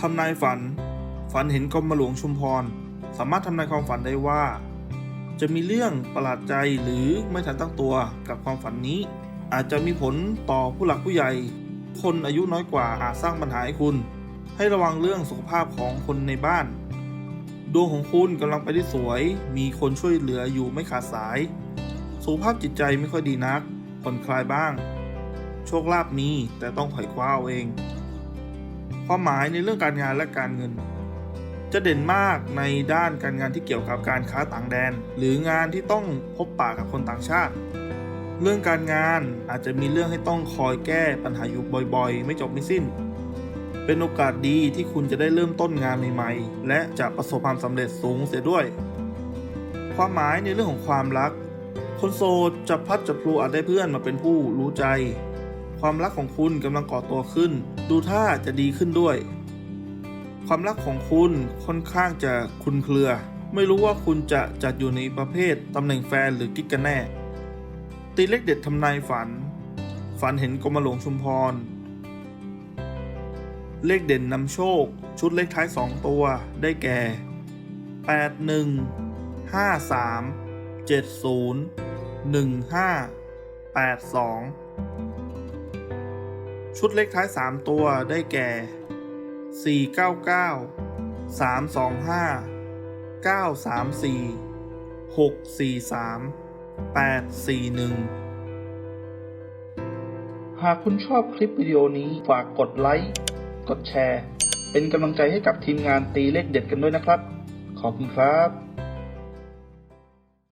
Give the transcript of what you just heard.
ทำนายฝัน ฝันเห็นกรมหลวงชุมพร สามารถทำนายความฝันได้ว่า จะมีเรื่องประหลาดใจหรือไม่ทันตั้งตัวกับความฝันนี้ อาจจะมีผลต่อผู้หลักผู้ใหญ่ คนอายุน้อยกว่าอาจสร้างปัญหาให้คุณ ให้ระวังเรื่องสุขภาพของคนในบ้าน ดวงของคุณกำลังไปได้สวย มีคนช่วยเหลืออยู่ไม่ขาดสาย สุขภาพจิตใจไม่ค่อยดีนักผ่อนคลายบ้าง โชคลาภมีแต่ต้องไขว่คว้าเอาเอง ความหมายในเรื่องการงานและการเงิน จะเด่นมากในด้านการงานที่เกี่ยวกับการค้าต่างแดน หรืองานที่ต้องพบปะกับคนต่างชาติ เรื่องการงานอาจจะมีเรื่องให้ต้องคอยแก้ปัญหาอยู่บ่อยๆ ไม่จบไม่สิ้น เป็นโอกาสดีที่คุณจะได้เริ่มต้นงานใหม่ๆ และจะประสบความสำเร็จสูงเสียด้วย ความหมายในเรื่องของความรัก คนโสดจะพัดจะพลูอาจได้เพื่อนมาเป็นผู้รู้ใจ ความรักของคุณกำลังก่อตัวขึ้น ดูท่าจะดีขึ้นด้วย ความรักของคุณค่อนข้างจะคุนเครือ ไม่รู้ว่าคุณจะจัดอยู่ในประเภทตำแหน่งแฟนหรือกิ๊กกันแน่ ตีเลขเด็ดทำนายฝัน ฝันเห็นกรมหลวงชุมพร เลขเด่นนำโชค ชุดเลขท้าย 2 ตัวได้แก่ 81 53 70 15 82 ชุดเลขท้าย 3 ตัวได้แก่ 499 325 934 643 841 หากคุณชอบคลิปวิดีโอนี้ฝากกดไลค์ กดแชร์ เป็นกำลังใจให้กับทีมงานตีเลขเด็ดกันด้วยนะครับ ขอบคุณครับ